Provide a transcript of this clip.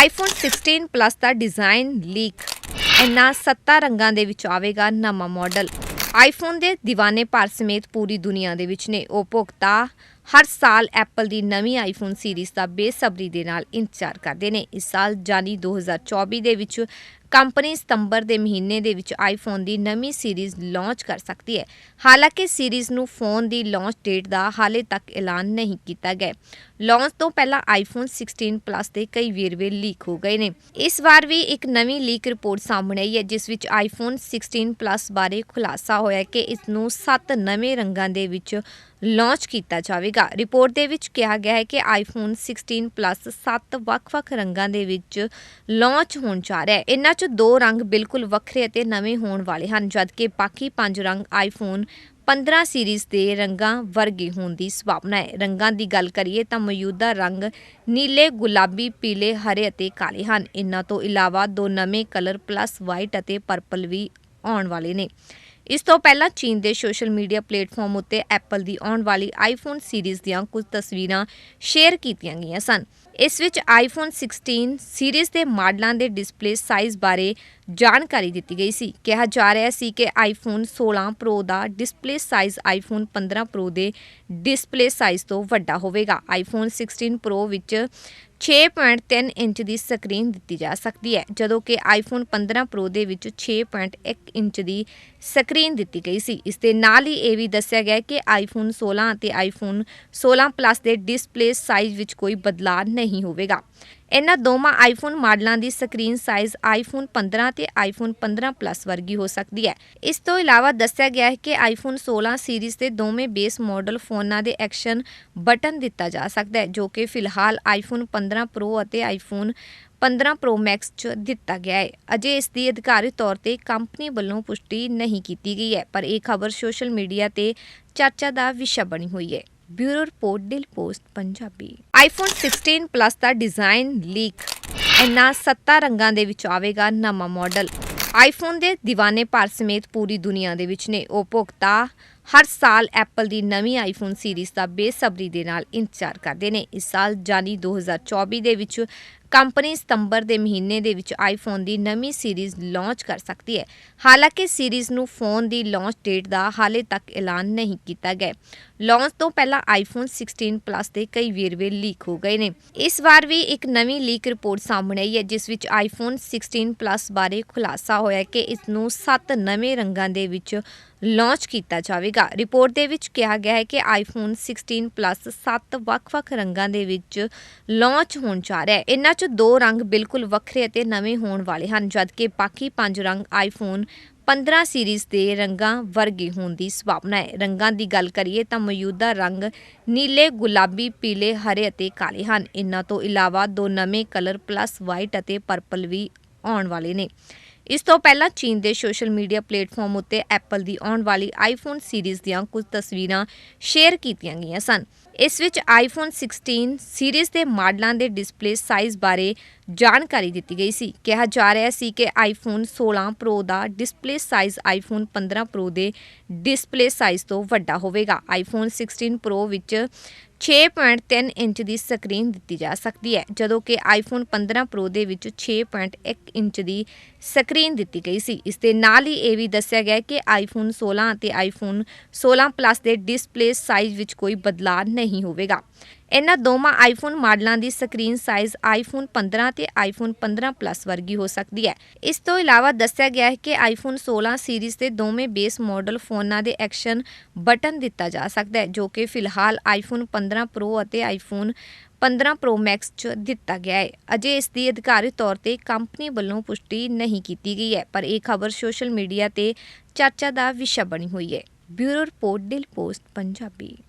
IPhone 16 plus ਦਾ design leak ਇਨ੍ਹਾਂ ਸੱਤਾ ਰੰਗਾਂ ਦੇ ਵਿੱਚ ਆਵੇਗਾ ਨਵਾਂ ਮਾਡਲ ਆਈਫੋਨ ਦੇ دیਵਾਨੇ ਭਾਰ ਸਮੇਤ ਪੂਰੀ ਦੁਨੀਆ ਦੇ ਵਿੱਚ ਨੇ। ਉਪਭੋਗਤਾ ਹਰ ਸਾਲ ਐਪਲ ਦੀ ਨਵੀਂ ਆਈਫੋਨ ਸੀਰੀਜ਼ ਦਾ ਬੇਸਬਰੀ ਦੇ ਨਾਲ ਇੰਤਜ਼ਾਰ ਕਰਦੇ ਨੇ। ਇਸ ਸਾਲ ਜਾਨੀ 2024 ਦੇ ਵਿੱਚ ਕੰਪਨੀ ਸਤੰਬਰ ਦੇ ਮਹੀਨੇ ਦੇ ਵਿੱਚ ਆਈਫੋਨ ਦੀ ਨਵੀਂ ਸੀਰੀਜ਼ ਲਾਂਚ ਕਰ ਸਕਦੀ ਹੈ। ਹਾਲਾਂਕਿ ਸੀਰੀਜ਼ ਨੂੰ ਫੋਨ ਦੀ ਲਾਂਚ ਡੇਟ ਦਾ ਹਾਲੇ ਤੱਕ ਐਲਾਨ ਨਹੀਂ ਕੀਤਾ ਗਿਆ। ਲਾਂਚ ਤੋਂ ਪਹਿਲਾਂ ਆਈਫੋਨ 16 ਪਲੱਸ ਦੇ ਕਈ ਵੇਰਵੇ ਲੀਕ ਹੋ ਗਏ ਨੇ। ਇਸ ਵਾਰ ਵੀ ਇੱਕ ਨਵੀਂ ਲੀਕ ਰਿਪੋਰਟ ਸਾਹਮਣੇ ਆਈ ਹੈ, ਜਿਸ ਵਿੱਚ ਆਈਫੋਨ 16 ਪਲੱਸ ਬਾਰੇ ਖੁਲਾਸਾ ਹੋਇਆ ਕਿ ਇਸ ਨੂੰ 7 ਨਵੇਂ ਰੰਗਾਂ ਦੇ ਵਿੱਚ ਲਾਂਚ ਕੀਤਾ ਜਾਵੇਗਾ। ਰਿਪੋਰਟ ਦੇ ਵਿੱਚ ਕਿਹਾ ਗਿਆ ਹੈ ਕਿ ਆਈਫੋਨ 16 ਪਲੱਸ 7 ਵੱਖ-ਵੱਖ ਰੰਗਾਂ ਦੇ ਵਿੱਚ ਲਾਂਚ ਹੋਣ ਜਾ ਰਿਹਾ ਹੈ। ਇਹਨਾਂ 'ਚ ਦੋ ਰੰਗ ਬਿਲਕੁਲ ਵੱਖਰੇ ਅਤੇ ਨਵੇਂ ਹੋਣ ਵਾਲੇ ਹਨ, ਜਦਕਿ ਬਾਕੀ ਪੰਜ ਰੰਗ ਆਈਫੋਨ 15 ਸੀਰੀਜ਼ ਦੇ ਰੰਗਾਂ ਵਰਗੇ ਹੋਣ ਦੀ ਸੰਭਾਵਨਾ ਹੈ। ਰੰਗਾਂ ਦੀ ਗੱਲ ਕਰੀਏ ਤਾਂ ਮੌਜੂਦਾ ਰੰਗ ਨੀਲੇ, ਗੁਲਾਬੀ, ਪੀਲੇ, ਹਰੇ ਅਤੇ ਕਾਲੇ ਹਨ। ਇਹਨਾਂ ਤੋਂ ਇਲਾਵਾ ਦੋ ਨਵੇਂ ਕਲਰ ਪਲੱਸ ਵਾਈਟ ਅਤੇ ਪਰਪਲ ਵੀ ਆਉਣ ਵਾਲੇ ਨੇ। ਇਸ ਤੋਂ ਪਹਿਲਾਂ ਚੀਨ ਦੇ ਸੋਸ਼ਲ ਮੀਡੀਆ ਪਲੇਟਫਾਰਮ ਉੱਤੇ ਐਪਲ ਦੀ ਆਉਣ ਵਾਲੀ ਆਈਫੋਨ ਸੀਰੀਜ਼ ਦੀਆਂ ਕੁਝ ਤਸਵੀਰਾਂ ਸ਼ੇਅਰ ਕੀਤੀਆਂ ਗਈਆਂ ਸਨ। ਇਸ ਵਿੱਚ ਆਈਫੋਨ 16 ਸੀਰੀਜ਼ ਦੇ ਮਾਡਲਾਂ ਦੇ ਡਿਸਪਲੇ ਸਾਈਜ਼ ਬਾਰੇ ਜਾਣਕਾਰੀ ਦਿੱਤੀ ਗਈ ਸੀ। ਕਿਹਾ ਜਾ ਰਿਹਾ ਸੀ ਕਿ ਆਈਫੋਨ 16 ਪ੍ਰੋ ਦਾ ਡਿਸਪਲੇ ਸਾਈਜ਼ ਆਈਫੋਨ 15 ਪ੍ਰੋ ਦੇ ਡਿਸਪਲੇ ਸਾਈਜ਼ ਤੋਂ ਵੱਡਾ ਹੋਵੇਗਾ। ਆਈਫੋਨ 16 ਪ੍ਰੋ ਵਿੱਚ 6.3 ਇੰਚ ਦੀ ਸਕਰੀਨ ਦਿੱਤੀ ਜਾ ਸਕਦੀ ਹੈ, ਜਦੋਂ ਕਿ ਆਈਫੋਨ 15 ਪ੍ਰੋ ਦੇ ਵਿੱਚ 6.1 ਇੰਚ ਦੀ ਸਕਰੀਨ ਦਿੱਤੀ ਗਈ ਸੀ। ਇਸ ਦੇ ਨਾਲ ਹੀ ਇਹ ਵੀ ਦੱਸਿਆ ਗਿਆ ਕਿ ਆਈਫੋਨ 16 ਅਤੇ ਆਈਫੋਨ 16 ਪਲੱਸ ਦੇ ਡਿਸਪਲੇ ਸਾਈਜ਼ ਵਿੱਚ ਕੋਈ ਬਦਲਾਅ ਨਹੀਂ ਹੋਵੇਗਾ। ਇਹਨਾਂ ਦੋਵਾਂ ਆਈਫੋਨ ਮਾਡਲਾਂ ਦੀ ਸਕਰੀਨ ਸਾਈਜ਼ ਆਈਫੋਨ 15 ਤੇ ਆਈਫੋਨ 15 ਪਲੱਸ ਵਰਗੀ ਹੋ ਸਕਦੀ ਹੈ। ਇਸ ਤੋਂ ਇਲਾਵਾ ਦੱਸਿਆ ਗਿਆ ਹੈ ਕਿ ਆਈਫੋਨ 16 ਸੀਰੀਜ਼ ਦੇ ਦੋਵੇਂ ਬੇਸ ਮਾਡਲ ਫੋਨਾਂ ਦੇ ਐਕਸ਼ਨ ਬਟਨ ਦਿੱਤਾ ਜਾ ਸਕਦਾ ਹੈ, ਜੋ ਕਿ ਫਿਲਹਾਲ ਆਈਫੋਨ 15 ਪ੍ਰੋ ਅਤੇ ਆਈਫੋਨ 15 ਪ੍ਰੋ ਮੈਕਸ 'ਚ ਦਿੱਤਾ ਗਿਆ ਹੈ। ਅਜੇ ਇਸ ਦੀ ਅਧਿਕਾਰਿਤ ਤੌਰ ਤੇ ਕੰਪਨੀ ਵੱਲੋਂ ਪੁਸ਼ਟੀ ਨਹੀਂ ਕੀਤੀ ਗਈ ਹੈ, ਪਰ ਇਹ ਖਬਰ ਸੋਸ਼ਲ ਮੀਡੀਆ ਤੇ ਚਰਚਾ ਦਾ ਵਿਸ਼ਾ ਬਣੀ ਹੋਈ ਹੈ। Bureau report Daily Post, Punjabi. IPhone 16 plus ਦਾ ਡਿਜ਼ਾਈਨ ਲੀਕ ਇਨ੍ਹਾਂ ਸੱਤਾ ਰੰਗਾਂ ਦੇ ਵਿੱਚ ਆਵੇਗਾ ਨਵਾਂ ਮਾਡਲ ਆਈਫੋਨ ਦੇ دیਵਾਨੇ ਭਾਰ ਸਮੇਤ ਪੂਰੀ ਦੁਨੀਆ ਦੇ ਵਿੱਚ ਨੇ ਉਪਭੋਗਤਾ ਹਰ ਸਾਲ ਐਪਲ ਦੀ ਨਵੀਂ ਆਈਫੋਨ ਸੀਰੀਜ਼ ਦਾ ਬੇਸਬਰੀ ਦੇ ਨਾਲ ਇੰਤਜ਼ਾਰ ਕਰਦੇ ਨੇ। ਇਸ ਸਾਲ ਜਾਨੀ 2024 ਦੇ ਵਿੱਚ ਕੰਪਨੀ ਸਤੰਬਰ ਦੇ ਮਹੀਨੇ ਦੇ ਵਿੱਚ ਆਈਫੋਨ ਦੀ ਨਵੀਂ ਸੀਰੀਜ਼ ਲਾਂਚ ਕਰ ਸਕਦੀ ਹੈ। ਹਾਲਾਂਕਿ ਸੀਰੀਜ਼ ਨੂੰ ਫੋਨ ਦੀ ਲਾਂਚ ਡੇਟ ਦਾ ਹਾਲੇ ਤੱਕ ਐਲਾਨ ਨਹੀਂ ਕੀਤਾ ਗਿਆ। ਲਾਂਚ ਤੋਂ ਪਹਿਲਾਂ ਆਈਫੋਨ 16 ਪਲੱਸ ਦੇ ਕਈ ਵੇਰਵੇ ਲੀਕ ਹੋ ਗਏ ਨੇ। ਇਸ ਵਾਰ ਵੀ ਇੱਕ ਨਵੀਂ ਲੀਕ ਰਿਪੋਰਟ ਸਾਹਮਣੇ ਆਈ ਹੈ, ਜਿਸ ਵਿੱਚ ਆਈਫੋਨ 16 ਪਲੱਸ ਬਾਰੇ ਖੁਲਾਸਾ ਹੋਇਆ ਕਿ ਇਸ ਨੂੰ 7 ਨਵੇਂ ਰੰਗਾਂ ਦੇ ਵਿੱਚ ਲਾਂਚ ਕੀਤਾ ਜਾਵੇਗਾ। ਰਿਪੋਰਟ ਦੇ ਵਿੱਚ ਕਿਹਾ ਗਿਆ ਹੈ ਕਿ ਆਈਫੋਨ 16 ਪਲੱਸ 7 ਵੱਖ-ਵੱਖ ਰੰਗਾਂ ਦੇ ਵਿੱਚ ਲਾਂਚ ਹੋਣ ਜਾ ਰਿਹਾ ਹੈ। ਇਹਨਾਂ 'ਚ ਦੋ ਰੰਗ ਬਿਲਕੁਲ ਵੱਖਰੇ ਅਤੇ ਨਵੇਂ ਹੋਣ ਵਾਲੇ ਹਨ, ਜਦਕਿ ਬਾਕੀ ਪੰਜ ਰੰਗ ਆਈਫੋਨ 15 ਸੀਰੀਜ਼ ਦੇ ਰੰਗਾਂ ਵਰਗੇ ਹੋਣ ਦੀ ਸੰਭਾਵਨਾ ਹੈ। ਰੰਗਾਂ ਦੀ ਗੱਲ ਕਰੀਏ ਤਾਂ ਮੌਜੂਦਾ ਰੰਗ ਨੀਲੇ, ਗੁਲਾਬੀ, ਪੀਲੇ, ਹਰੇ ਅਤੇ ਕਾਲੇ ਹਨ। ਇਹਨਾਂ ਤੋਂ ਇਲਾਵਾ ਦੋ ਨਵੇਂ ਕਲਰ ਪਲੱਸ ਵਾਈਟ ਅਤੇ ਪਰਪਲ ਵੀ ਆਉਣ ਵਾਲੇ ਨੇ। ਇਸ ਤੋਂ ਪਹਿਲਾਂ ਚੀਨ ਦੇ ਸੋਸ਼ਲ ਮੀਡੀਆ ਪਲੇਟਫਾਰਮ ਉੱਤੇ ਐਪਲ ਦੀ ਆਉਣ ਵਾਲੀ ਆਈਫੋਨ ਸੀਰੀਜ਼ ਦੀਆਂ ਕੁਝ ਤਸਵੀਰਾਂ ਸ਼ੇਅਰ ਕੀਤੀਆਂ ਗਈਆਂ ਸਨ। ਇਸ ਵਿੱਚ ਆਈਫੋਨ 16 ਸੀਰੀਜ਼ ਦੇ ਮਾਡਲਾਂ ਦੇ ਡਿਸਪਲੇ ਸਾਈਜ਼ ਬਾਰੇ ਜਾਣਕਾਰੀ ਦਿੱਤੀ ਗਈ ਸੀ। ਕਿਹਾ ਜਾ ਰਿਹਾ ਸੀ ਕਿ ਆਈਫੋਨ 16 ਪ੍ਰੋ ਦਾ ਡਿਸਪਲੇ ਸਾਈਜ਼ ਆਈਫੋਨ 15 ਪ੍ਰੋ ਦੇ ਡਿਸਪਲੇ ਸਾਈਜ਼ ਤੋਂ ਵੱਡਾ ਹੋਵੇਗਾ। ਆਈਫੋਨ 16 ਪ੍ਰੋ ਵਿੱਚ 6.3 ਇੰਚ ਦੀ ਸਕਰੀਨ ਦਿੱਤੀ ਜਾ ਸਕਦੀ ਹੈ, ਜਦੋਂ ਕਿ ਆਈਫੋਨ 15 ਪ੍ਰੋ ਦੇ ਵਿੱਚ 6.1 ਇੰਚ ਦੀ ਸਕਰੀਨ ਦਿੱਤੀ ਗਈ ਸੀ। ਇਸ ਦੇ ਨਾਲ ਹੀ ਇਹ ਵੀ ਦੱਸਿਆ ਗਿਆ ਕਿ ਆਈਫੋਨ 16 ਅਤੇ ਆਈਫੋਨ 16 ਪਲੱਸ ਦੇ ਡਿਸਪਲੇ ਸਾਈਜ਼ ਵਿੱਚ ਕੋਈ ਬਦਲਾਅ ਨਹੀਂ ਹੋਵੇਗਾ। ਇਹਨਾਂ ਦੋਵਾਂ ਆਈਫੋਨ ਮਾਡਲਾਂ ਦੀ ਸਕਰੀਨ ਸਾਈਜ਼ ਆਈਫੋਨ 15 ਤੇ ਆਈਫੋਨ 15 ਪਲੱਸ ਵਰਗੀ ਹੋ ਸਕਦੀ ਹੈ। ਇਸ ਤੋਂ ਇਲਾਵਾ ਦੱਸਿਆ ਗਿਆ ਹੈ ਕਿ ਆਈਫੋਨ 16 ਸੀਰੀਜ਼ ਦੇ ਦੋਵੇਂ ਬੇਸ ਮਾਡਲ ਫੋਨਾਂ ਦੇ ਐਕਸ਼ਨ ਬਟਨ ਦਿੱਤਾ ਜਾ ਸਕਦਾ ਹੈ, ਜੋ ਕਿ ਫਿਲਹਾਲ ਆਈਫੋਨ 15 ਪ੍ਰੋ ਅਤੇ ਆਈਫੋਨ 15 ਪ੍ਰੋ ਮੈਕਸ 'ਚ ਦਿੱਤਾ ਗਿਆ ਹੈ। ਅਜੇ ਇਸ ਦੀ ਅਧਿਕਾਰਿਤ ਤੌਰ ਤੇ ਕੰਪਨੀ ਵੱਲੋਂ ਪੁਸ਼ਟੀ ਨਹੀਂ ਕੀਤੀ ਗਈ ਹੈ, ਪਰ ਇਹ ਖਬਰ ਸੋਸ਼ਲ ਮੀਡੀਆ ਤੇ ਚਰਚਾ ਦਾ ਵਿਸ਼ਾ ਬਣੀ ਹੋਈ ਹੈ। Bureau report, Daily Post, Punjabi.